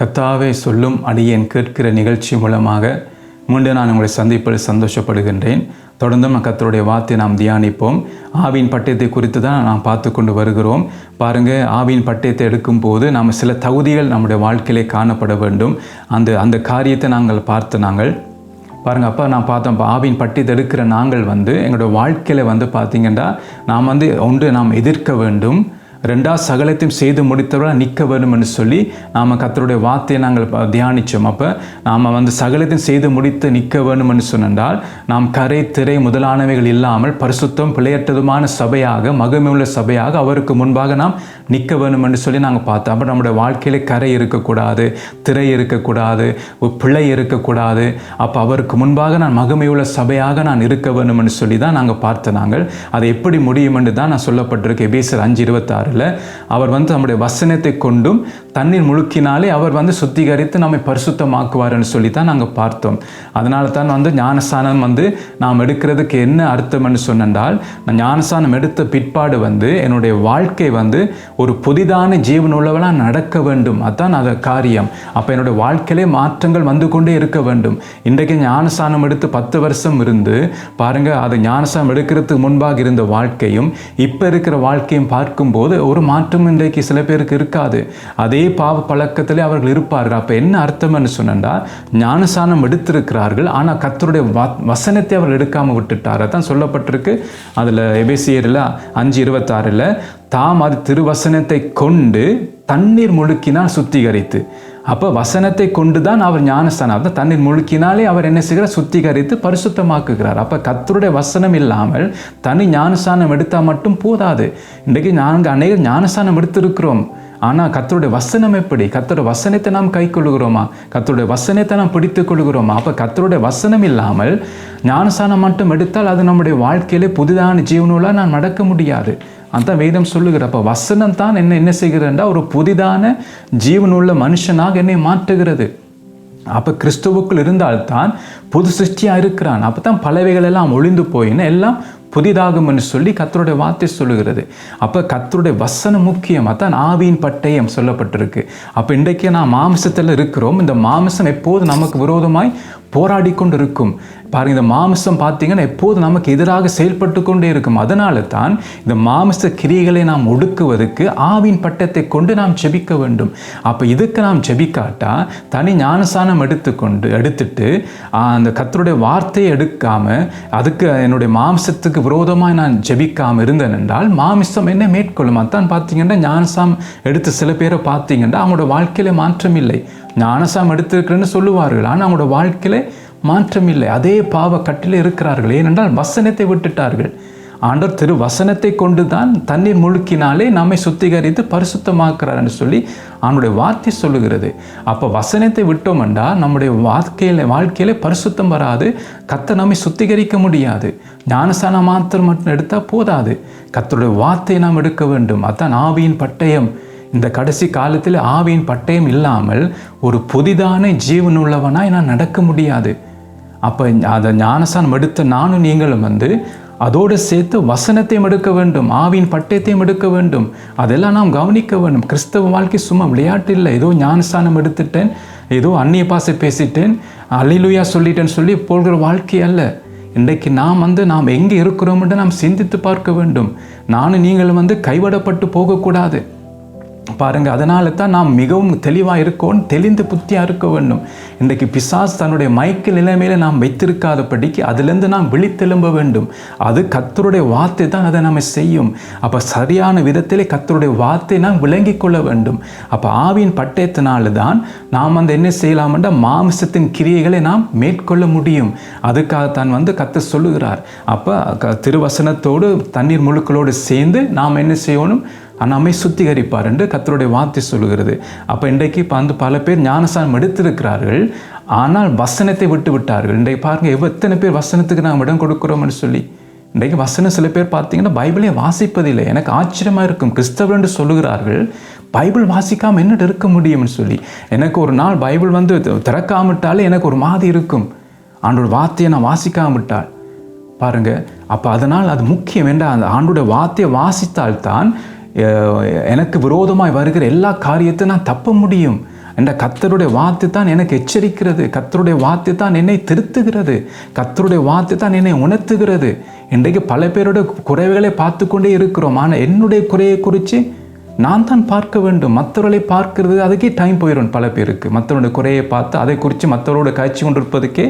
கத்தாவே சொல்லும் அடியேன் கேட்கிற நிகழ்ச்சி மூலமாக மீண்டும் நான் உங்களை சந்திப்பில் சந்தோஷப்படுகின்றேன். தொடர்ந்தும் கத்தருடைய வார்த்தையை நாம் தியானிப்போம். ஆவின் பட்டயத்தை குறித்து தான் நாம் பார்த்து கொண்டு வருகிறோம். பாருங்கள் ஆவின் பட்டயத்தை எடுக்கும்போது நாம் சில தகுதிகள் நம்முடைய வாழ்க்கையிலே காணப்பட வேண்டும். அந்த அந்த காரியத்தை நாங்கள் பார்த்து நாங்கள் பாருங்கள் அப்போ நான் பார்த்தோம் இப்போ ஆவின் பட்டி எடுக்கிற நாங்கள் வந்து எங்களுடைய வாழ்க்கையில் வந்து பார்த்திங்கன்னா நாம் வந்து ஒன்று நாம் எதிர்க்க வேண்டும். ரெண்டாவது சகலத்தையும் செய்து முடித்தவராக நிற்க வேணும்னு சொல்லி நாம் கத்தருடைய வார்த்தையை நாங்கள் தியானித்தோம் அப்போ நாம் வந்து சகலத்தையும் செய்து முடித்து நிற்க வேணும்னு சொன்னால் நாம் கரை திரை முதலானவைகள் இல்லாமல் பரிசுத்தம் பிழையற்றதுமான சபையாக மகிமையுள்ள சபையாக அவருக்கு முன்பாக நாம் நிற்க வேணும்னு சொல்லி நாங்கள் பார்த்தோம். அப்போ நம்முடைய வாழ்க்கையில் கரை இருக்கக்கூடாது திரை இருக்கக்கூடாது பிள்ளை பிழை இருக்கக்கூடாது. அப்போ அவருக்கு முன்பாக நான் மகிமையுள்ள சபையாக நான் இருக்க வேணும்னு சொல்லி தான் நாங்கள் பார்த்த நாங்கள். அது எப்படி முடியுமென்று தான் நான் சொல்லப்பட்டிருக்கு. எபேசர் அஞ்சு இருபத்தாறில் அவர் வந்து நம்முடைய வசனத்தை கொண்டும் தண்ணீர் முழுக்கினாலே அவர் வந்து சுத்திகரித்து நம்மை பரிசுத்தமாக்குவார்னு சொல்லி தான் நாங்கள் பார்த்தோம். அதனால தான் வந்து ஞானஸ்தானம் வந்து நாம் எடுக்கிறதுக்கு என்ன அர்த்தம்னு சொன்னால் நான் ஞானஸ்தானம் எடுத்த பிற்பாடு வந்து என்னுடைய வாழ்க்கை வந்து ஒரு புதிதான ஜீவனுள்ளவளாக நடக்க வேண்டும். அதான் அது காரியம். அப்போ என்னுடைய வாழ்க்கையிலே மாற்றங்கள் வந்து கொண்டே இருக்க வேண்டும். இன்றைக்கு ஞானஸ்தானம் எடுத்து பத்து வருஷம் இருந்து பாருங்கள் அது ஞானஸ்தானம் எடுக்கிறதுக்கு முன்பாக இருந்த வாழ்க்கையும் இப்போ இருக்கிற வாழ்க்கையும் பார்க்கும்போது ஒரு மாற்றம் இன்றைக்கு சில பேருக்கு இருக்காது. அதே பாவ பழக்கத்திலே அவர்கள் இருப்பார்கள். அப்போ என்ன அர்த்தம்னு சொன்னா ஞானஸ்தானம் எடுத்திருக்கிறார்கள் ஆனால் கத்தருடைய வசனத்தை அவர்கள் எடுக்காமல் விட்டுட்டார். அதான் சொல்லப்பட்டிருக்கு. அதில் எபேசியரில் அஞ்சு இருபத்தாறில் தாம் அது திருவசனத்தை கொண்டு தண்ணீர் முழுக்கினால் சுத்திகரித்து. அப்போ வசனத்தை கொண்டு தான் அவர் ஞானஸ்தானம். தான் தண்ணீர் முழுக்கினாலே அவர் என்ன செய்கிறார்? சுத்திகரித்து பரிசுத்தமாக்குகிறார். அப்போ கத்தருடைய வசனம் இல்லாமல் தனி ஞானஸ்தானம் எடுத்தால் மட்டும் போதாது. இன்றைக்கு நாங்கள் அநேக ஞானஸ்தானம் எடுத்திருக்கிறோம். ஆனால் கத்தருடைய வசனம் எப்படி? கத்தருடைய வசனத்தை நாம் கை கொள்கிறோமா கத்தருடைய வசனத்தை நாம் பிடித்து கொள்கிறோமா அப்போ கத்தருடைய வசனம் இல்லாமல் ஞானஸ்தானம் மட்டும் எடுத்தால் அது நம்முடைய வாழ்க்கையிலே புதிதான ஜீவனோட நான் நடக்க முடியாது. அதுதான் வேதம் சொல்லுகிற அப்போ வசனம் தான் என்ன என்ன செய்கிறேன்டா ஒரு புதிதான ஜீவனுள்ள மனுஷனாக என்னை மாற்றுகிறது. அப்போ கிறிஸ்துவுக்குள் இருந்தால்தான் புது சிருஷ்டியாக இருக்கிறான். அப்போ தான் பலவைகள் எல்லாம் ஒளிந்து போயின்னு எல்லாம் புதிதாகும்னு சொல்லி கத்தருடைய வார்த்தை சொல்லுகிறது. அப்போ கத்தருடைய வசனம் முக்கியம். அதான் ஆவியின் பட்டயம் சொல்லப்பட்டிருக்கு. அப்போ இன்றைக்கே நான் மாமிசத்தில் இருக்கிறோம். இந்த மாமிசம் எப்போது நமக்கு விரோதமாய் போராடி கொண்டு இருக்கும் பாருங்க இந்த மாமிசம் பார்த்தீங்கன்னா எப்போது நமக்கு எதிராக செயல்பட்டு கொண்டே இருக்கும். அதனால தான் இந்த மாமிச கிரியைகளை நாம் ஒடுக்குவதற்கு ஆவின் பட்டத்தை கொண்டு நாம் ஜெபிக்க வேண்டும். அப்போ இதுக்கு நாம் செபிக்காட்டா தனி ஞானசானம் எடுத்துக்கொண்டு எடுத்துட்டு அந்த கத்தருடைய வார்த்தையை எடுக்காம அதுக்கு என்னுடைய மாம்சத்துக்கு விரோதமாக நான் ஜெபிக்காமல் இருந்தேன் என்றால் மாமிசம் என்ன மேற்கொள்ளும். அதான் பார்த்தீங்கன்னா ஞானசாம் எடுத்து சில பேரை பார்த்தீங்கன்னா அவங்களோட வாழ்க்கையில் மாற்றம் இல்லை. ஞானசாம் எடுத்திருக்கிறேன்னு சொல்லுவார்கள். ஆனால் அவங்களோட வாழ்க்கையில மாற்றம் இல்லை அதே பாவ கட்டில் இருக்கிறார்கள். ஏனென்றால் வசனத்தை விட்டுட்டார்கள். ஆண்டவர் திரு வசனத்தை கொண்டு தான் தண்ணீர் முழுக்கினாலே நம்மை சுத்திகரித்து பரிசுத்தமாக்குறாருன்னு சொல்லி அவனுடைய வார்த்தை சொல்லுகிறது. அப்போ வசனத்தை விட்டோம்டா நம்முடைய வாழ்க்கையில வாழ்க்கையில பரிசுத்தம் வராது. கத்தை நம்மை சுத்திகரிக்க முடியாது. ஞானசானம் மாத்திரம் மட்டும் எடுத்தால் போதாது. கத்தருடைய வார்த்தையை நாம் எடுக்க வேண்டும். அதான் ஆவியின் பட்டயம். இந்த கடைசி காலத்தில் ஆவியின் பட்டயம் இல்லாமல் ஒரு புதிதான ஜீவனுள்ளவனாய் நான் நடக்க முடியாது. அப்போ அதை ஞானசானம் எடுத்த நானும் நீங்களும் வந்து அதோடு சேர்த்து வசனத்தையும் எடுக்க வேண்டும் ஆவியின் பட்டயத்தையும் எடுக்க வேண்டும். அதெல்லாம் நாம் கவனிக்க வேண்டும். கிறிஸ்தவ வாழ்க்கை சும்மா விளையாட்டு இல்லை. ஏதோ ஞானஸ்தானம் எடுத்துட்டேன் ஏதோ அந்நிய பாசை பேசிட்டேன் அலிலுயா சொல்லிட்டேன்னு சொல்லி போகிற வாழ்க்கை அல்ல. இன்றைக்கு நாம் வந்து நாம் எங்கே இருக்கிறோமென்று நாம் சிந்தித்து பார்க்க வேண்டும். நானும் நீங்களும் வந்து கைவிடப்பட்டு போகக்கூடாது. பாருங்கள் அதனால தான் நாம் மிகவும் தெளிவாக இருக்கோம் தெளிந்து புத்தியாக இருக்க வேண்டும். இன்றைக்கு பிசாஸ் தன்னுடைய மயக்க நிலைமையில் நாம் வைத்திருக்காதபடிக்கு அதுலேருந்து நாம் விழித்தெழும்ப வேண்டும். அது கத்தருடைய வார்த்தை தான் அதை நம்ம செய்யும். அப்போ சரியான விதத்திலே கத்தருடைய வார்த்தை நாம் விளங்கிக் கொள்ள வேண்டும். அப்போ ஆவியின் பட்டயத்தினால தான் நாம் அந்த என்ன செய்யலாம்ன்ற மாமிசத்தின் கிரியைகளை நாம் மேற்கொள்ள முடியும். அதுக்காகத்தான் வந்து கத்த சொல்லுகிறார். அப்போ க- திருவசனத்தோடு தண்ணீர் முழுக்களோடு சேர்ந்து நாம் என்ன செய்யணும்? நம்மை சுத்திகரிப்பார் என்று கத்தருடைய வார்த்தை சொல்லுகிறது. அப்போ இன்றைக்கு இப்போ வந்து பல பேர் ஞானசானம் எடுத்திருக்கிறார்கள். ஆனால் வசனத்தை விட்டு விட்டார்கள். இன்றைக்கு பாருங்கள் எவ்வ- எத்தனை பேர் வசனத்துக்கு நாம் இடம் கொடுக்குறோம்னு சொல்லி. இன்றைக்கு வசனம் சில பேர் பார்த்தீங்கன்னா பைபிளே வாசிப்பதில்லை. எனக்கு ஆச்சரியமாக இருக்கும். கிறிஸ்தவர் என்று சொல்லுகிறார்கள். பைபிள் வாசிக்காமல் என்னட்டு இருக்க முடியும்னு சொல்லி. எனக்கு ஒரு நாள் பைபிள் வந்து திறக்காமட்டாலே எனக்கு ஒரு மாதிரி இருக்கும். ஆண்டோட வார்த்தையை நான் வாசிக்காமட்டால். பாருங்க அப்போ அதனால் அது முக்கியம். வேண்டாம் அந்த ஆண்டோட வார்த்தையை வாசித்தால்தான் எனக்கு விரோதமாய் வருகிற எல்லா காரியத்தையும் நான் தப்ப முடியும் என்ற கத்தருடைய வார்த்தை தான் எனக்கு எச்சரிக்கிறது. கத்தருடைய வார்த்தை தான் என்னை திருத்துகிறது. கத்தருடைய வார்த்தை தான் என்னை உணர்த்துகிறது. இன்றைக்கு பல பேருடைய குறைவுகளை பார்த்து கொண்டே இருக்கிறோம். ஆனால் என்னுடைய குறையை குறித்து நான் தான் பார்க்க வேண்டும். மற்றவர்களை பார்க்கறது அதுக்கே டைம் போயிடும் பல பேருக்கு. மற்றவருடைய குறையை பார்த்து அதை குறித்து மற்றவரோட காய்ச்சி கொண்டிருப்பதுக்கே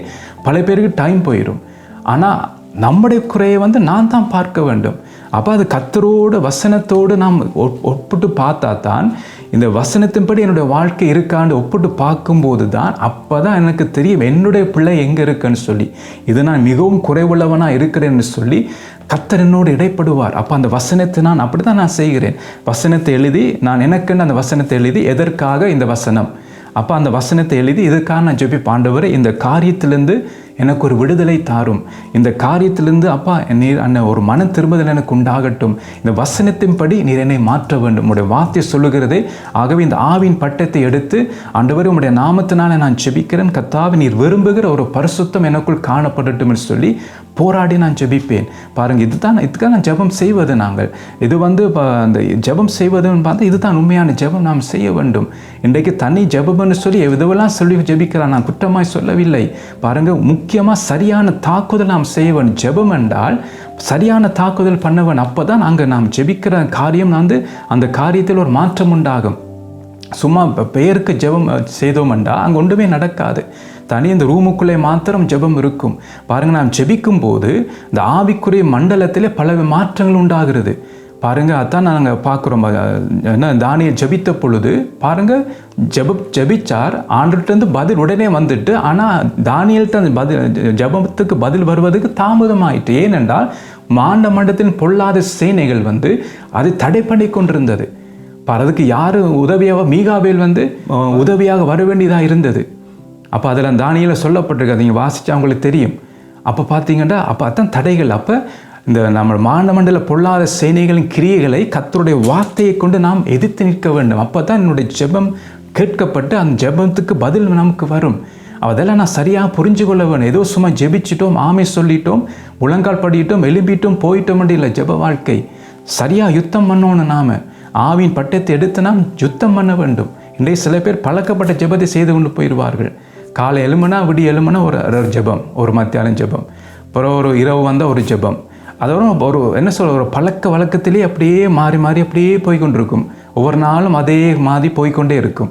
பல பேருக்கு டைம் போயிடும் ஆனால் நம்முடைய குறையை வந்து நான் தான் பார்க்க வேண்டும். அப்போ அது கத்தரோட வசனத்தோடு நாம் ஒப்- ஒப்பிட்டு பார்த்தா தான் இந்த வசனத்தின்படி என்னுடைய வாழ்க்கை இருக்கான்னு ஒப்பிட்டு பார்க்கும்போது தான் அப்போ தான் எனக்கு தெரியும் என்னுடைய பிள்ளை எங்கே இருக்குன்னு சொல்லி. இது நான் மிகவும் குறைவுள்ளவனாக இருக்கிறேன்னு சொல்லி கத்தர் என்னோடு இடைப்படுவார். அப்போ அந்த வசனத்தை நான் அப்படி தான் நான் செய்கிறேன். வசனத்தை எழுதி நான் எனக்குன்னு அந்த வசனத்தை எழுதி எதற்காக இந்த வசனம்? அப்போ அந்த வசனத்தை எழுதி இதுக்காக நான் ஜெபி பாண்டவர் இந்த காரியத்திலேருந்து எனக்கு ஒரு விடுதலை தாரும். இந்த காரியத்திலிருந்து அப்பா நீர் அண்ணன் ஒரு மன திரும்புதல் எனக்கு உண்டாகட்டும். இந்த வசனத்தின்படி நீர் என்னை மாற்ற வேண்டும். உடைய வார்த்தை சொல்லுகிறதே ஆகவே இந்த ஆவின் பட்டத்தை எடுத்து ஆண்டவரே உடைய நாமத்தினால நான் ஜெபிக்கிறேன். கத்தாவை நீர் விரும்புகிற ஒரு பரிசுத்தம் எனக்குள் காணப்படட்டும் என்று சொல்லி போராடி நான் ஜெபிப்பேன். பாருங்க இதுதான் இதுக்காக நான் ஜெபம் செய்வது நாங்கள். இது வந்து ப- அந்த ஜெபம் செய்வதுன்னு பார்த்தா இதுதான் உண்மையான ஜெபம் நாம் செய்ய வேண்டும். இன்றைக்கு தனி ஜெபம்னு சொல்லி எதுவெல்லாம் சொல்லி ஜெபிக்கிறான் நான் குற்றமாய் சொல்லவில்லை. பாருங்க முக்கியமாக சரியான தாக்குதல் நாம் செய்வன் ஜெபம் என்றால் சரியான தாக்குதல் பண்ணவன் அப்போ தான் அங்கே நாம் ஜெபிக்கிற காரியம் வந்து அந்த காரியத்தில் ஒரு மாற்றம் உண்டாகும். சும்மா பெயருக்கு ஜெபம் செய்தோம் என்றால் அங்கே ஒன்றுமே நடக்காது. தனி இந்த ரூமுக்குள்ளே மாத்திரம் ஜெபம் இருக்கும். பாருங்கள் நாம் ஜெபிக்கும் போது இந்த ஆவிக்குரிய மண்டலத்தில் பல மாற்றங்கள் உண்டாகிறது. பாருங்க அதான் நாங்கள் பார்க்குறோம். என்ன தானியை ஜெபித்த பொழுது பாருங்க ஜெப ஜெபிச்சார் ஆண்டுகிட்டேருந்து பதில் உடனே வந்துட்டு ஆனால் தானியல்கிட்ட அந்த பதில் ஜெபத்துக்கு பதில் வருவதுக்கு தாமதமாயிட்டு ஏனென்றால் மாண்ட மண்டத்தின் பொல்லாத சேனைகள் வந்து அது தடை பண்ணி கொண்டிருந்தது. அதுக்கு யார் உதவியாக மீகாவேல் வந்து உதவியாக வர வேண்டியதாக இருந்தது. அப்போ அதில் தானியில் சொல்லப்பட்டிருக்கு நீங்கள் வாசிச்சா அவங்களுக்கு தெரியும். அப்போ பார்த்தீங்கன்னா அப்போ அதான் தடைகள். அப்போ இந்த நம்ம மானமண்டல பொல்லாத சேனைகளின் கிரியைகளை கத்தருடைய வார்த்தையை கொண்டு நாம் எதிர்த்து நிற்க வேண்டும். அப்போ தான் என்னுடைய ஜெபம் கேட்கப்பட்டு அந்த ஜெபத்துக்கு பதில் நமக்கு வரும். அதெல்லாம் நான் சரியாக புரிஞ்சு கொள்ள வேணும். ஏதோ சும்மா ஜெபிச்சிட்டோம் ஆமை சொல்லிட்டோம் முழங்கால் படிட்டோம் எழும்பிட்டோம் போயிட்டோம் இல்லை ஜெப வாழ்க்கை. சரியாக யுத்தம் பண்ணணும் நாம். ஆவின் பட்டத்தை எடுத்து நாம் யுத்தம் பண்ண வேண்டும். இன்றைய சில பேர் பழக்கப்பட்ட ஜெபத்தை செய்து கொண்டு போயிடுவார்கள். காலை எலும்புனா விடிய எலும்புனா ஒரு ஒரு ஜெபம் ஒரு மத்தியானம் ஜெபம். அப்புறம் ஒரு இரவு வந்தால் ஒரு ஜெபம். அதோட ஒரு என்ன சொல்ல ஒரு பழக்க வழக்கத்திலே அப்படியே மாறி மாறி அப்படியே போய்கொண்டிருக்கும். ஒவ்வொரு நாளும் அதே மாதிரி போய்க்கொண்டே இருக்கும்.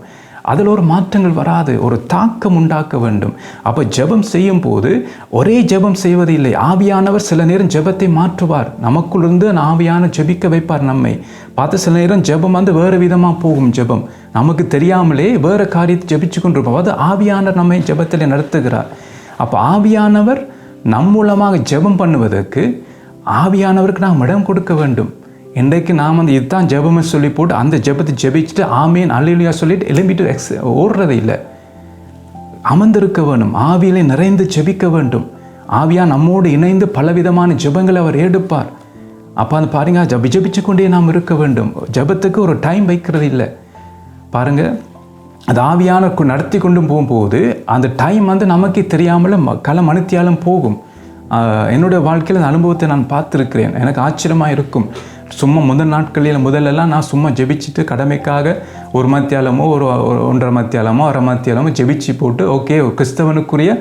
அதில் ஒரு மாற்றங்கள் வராது. ஒரு தாக்கம் உண்டாக்க வேண்டும். அப்போ ஜெபம் செய்யும் போது ஒரே ஜெபம் செய்வது இல்லை. ஆவியானவர் சில நேரம் ஜெபத்தை மாற்றுவார். நமக்குள்ளிருந்து அந்த ஆவியான ஜெபிக்க வைப்பார் நம்மை. பார்த்து சில நேரம் ஜெபம் வந்து வேறு விதமாக போகும் ஜெபம். நமக்கு தெரியாமலே வேறு காரியத்தை ஜெபிச்சு கொண்டிருப்போம். அது ஆவியானவர் நம்மை ஜெபத்தில் நடத்துகிறார். அப்போ ஆவியானவர் நம் மூலமாக ஜெபம் பண்ணுவதற்கு ஆவியானவருக்கு நாம் இடம் கொடுக்க வேண்டும். இன்றைக்கு நாம் வந்து இதுதான் ஜெபம்னு சொல்லி போட்டு அந்த ஜெபத்தை ஜெபிச்சுட்டு ஆமேன் அல்லையா சொல்லிட்டு எலும்பிட்டு எக்ஸ் ஓடுறது இல்லை. அமர்ந்திருக்க வேண்டும். ஆவியிலே நிறைந்து ஜெபிக்க வேண்டும். ஆவியா நம்மோடு இணைந்து பலவிதமான ஜெபங்களை அவர் எடுப்பார். அப்போ அந்த பாருங்க ஜபி ஜபிச்சு கொண்டே நாம் இருக்க வேண்டும். ஜெபத்துக்கு ஒரு டைம் வைக்கிறது இல்லை. பாருங்க அது ஆவியான கு- நடத்தி கொண்டும் போகும்போது அந்த டைம் வந்து நமக்கே தெரியாமல் ம- கல மணித்தியாலும் போகும். என்னுடைய வாழ்க்கையில் அந்த அனுபவத்தை நான் பார்த்துருக்கிறேன். எனக்கு ஆச்சரியமாக இருக்கும். சும்மா முதல் நாட்களில் முதல்லலாம் நான் சும்மா ஜெபிச்சுட்டு கடமைக்காக ஒரு மத்தியாலமோ ஒரு ஒன்றரை மத்தியாலமோ அரை மத்தியாலமோ ஜெபிச்சு போட்டு ஓகே ஒரு கிறிஸ்தவனுக்குரிய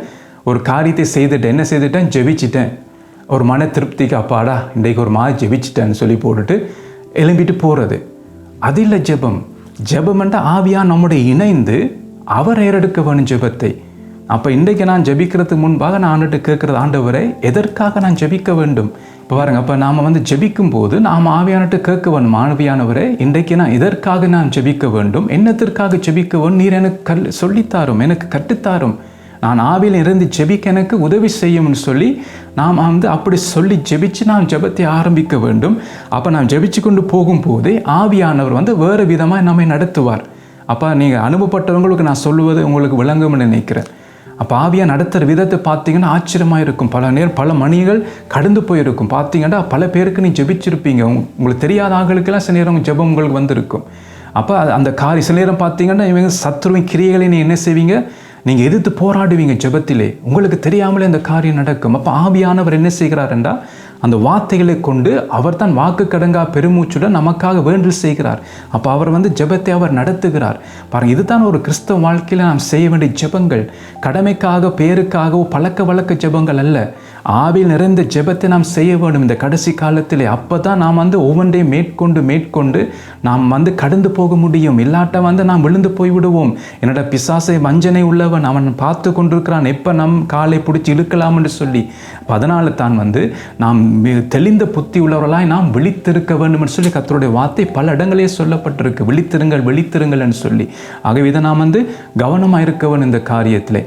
ஒரு காரியத்தை செய்துட்டேன். என்ன செய்துட்டேன்? ஜெபிச்சிட்டேன். ஒரு மன திருப்திக்கு அப்பாடா இன்றைக்கு ஒரு மாதிரி ஜெபிச்சிட்டேன்னு சொல்லி போட்டுட்டு எழும்பிட்டு போகிறது அது இல்லை ஜெபம் ஜெபம்ன்ற ஆவியா நம்முடைய இணைந்து அவர் ஏறெடுக்க வேணும் ஜெபத்தை. அப்போ இன்றைக்கு நான் ஜெபிக்கிறதுக்கு முன்பாக நான் ஆண்டுட்டு கேட்குறது ஆண்டவரை எதற்காக நான் ஜெபிக்க வேண்டும்? இப்போ பாருங்கள் அப்போ நாம் வந்து ஜெபிக்கும் போது நாம் ஆவியானட்டு கேட்க வேணும் ஆவியானவரே இன்றைக்கு நான் இதற்காக நான் ஜெபிக்க வேண்டும்? என்னத்திற்காக ஜெபிக்க வேண்டும்? நீர் எனக்கு கல் சொல்லித்தாரும் எனக்கு கற்றுத்தாரும். நான் ஆவியில் இருந்து ஜெபிக்க எனக்கு உதவி செய்யும்னு சொல்லி நாம் வந்து அப்படி சொல்லி ஜெபிச்சு நாம் ஜெபத்தை ஆரம்பிக்க வேண்டும். அப்போ நாம் ஜெபிச்சு கொண்டு போகும்போதே ஆவியானவர் வந்து வேறு விதமாக நம்மை நடத்துவார். அப்போ நீங்கள் அனுபவப்பட்டவங்களுக்கு நான் சொல்லுவது உங்களுக்கு விளங்கும்னு நினைக்கிறேன். அப்போ ஆவியாக நடத்துகிற விதத்தை பார்த்தீங்கன்னா ஆச்சரியமாக இருக்கும். பல நேரம் பல மணிகள் கடந்து போயிருக்கும். பார்த்தீங்கன்னா பல பேருக்கு நீ ஜெபிச்சிருப்பீங்க. உங்களுக்கு தெரியாத ஆட்களுக்கெல்லாம் சில நேரம் ஜெபம் உங்களுக்கு வந்திருக்கும். அப்போ அந்த காரி சில நேரம் பார்த்தீங்கன்னா இவங்க சத்துருவின் கிரியைகளை நீ என்ன செய்வீங்க? நீங்கள் எதிர்த்து போராடுவீங்க ஜெபத்திலே. உங்களுக்கு தெரியாமலே அந்த காரியம் நடக்கும். அப்போ ஆவியானவர் என்ன செய்கிறார் அந்த வார்த்தைகளை கொண்டு அவர் தான் வாக்கு கடங்கா பெருமூச்சுடன் நமக்காக வேண்டல் செய்கிறார். அப்போ அவர் வந்து ஜெபத்தை அவர் நடத்துகிறார். பாருங்க இதுதான் ஒரு கிறிஸ்தவ வாழ்க்கையில் நாம் செய்ய வேண்டிய ஜெபங்கள். கடமைக்காக பேருக்காகவோ பழக்க வழக்க ஜெபங்கள் அல்ல. ஆவில் நிறைந்த ஜெபத்தை நாம் செய்ய வேண்டும். இந்த கடைசி காலத்திலே அப்போ தான் நாம் வந்து ஒவ்வொன்றையும் மேற்கொண்டு மேற்கொண்டு நாம் வந்து கடந்து போக முடியும். இல்லாட்ட வந்து நாம் விழுந்து போய்விடுவோம். என்னோட பிசாசை வஞ்சனை உள்ளவன் அவன் பார்த்து கொண்டிருக்கிறான். எப்போ நம் காலை பிடிச்சி இழுக்கலாம் என்று சொல்லி. அதனால தான் வந்து நாம் தெளிந்த புத்தி உள்ளவர்களாய் நாம் விழித்திருக்க வேண்டும் என்று சொல்லி கத்தருடைய வார்த்தை பல இடங்களே சொல்லப்பட்டிருக்கு. விழித்திருங்கள் விழித்திருங்கள் என்று சொல்லி. ஆகவே இதை நாம் வந்து கவனமாக இருக்கவன் இந்த காரியத்திலே.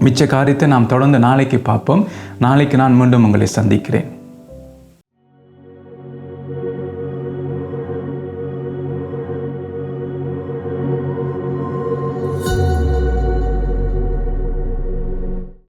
மிச்ச காரியத்தை நாம் தொடர்ந்து நாளைக்கு பார்ப்போம். நாளைக்கு நான் மீண்டும் உங்களை சந்திக்கிறேன்.